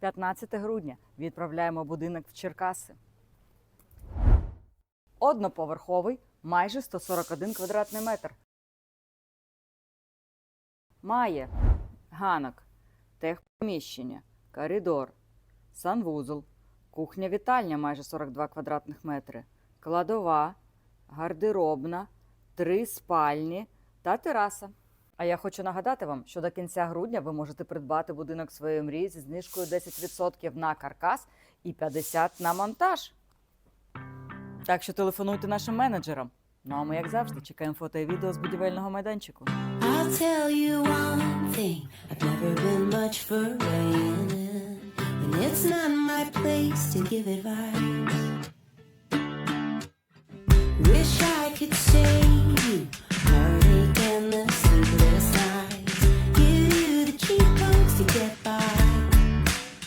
15 грудня. Відправляємо будинок в Черкаси. Одноповерховий, майже 141 квадратний метр. Має ганок, техпоміщення, коридор, санвузол, кухня-вітальня майже 42 квадратних метри, кладова, гардеробна, три спальні та тераса. А я хочу нагадати вам, що до кінця грудня ви можете придбати будинок своєї мрії зі знижкою 10% на каркас і 50% на монтаж. Так що телефонуйте нашим менеджерам. Ну а ми, як завжди, чекаємо фото і відео з будівельного майданчику. Wish I could say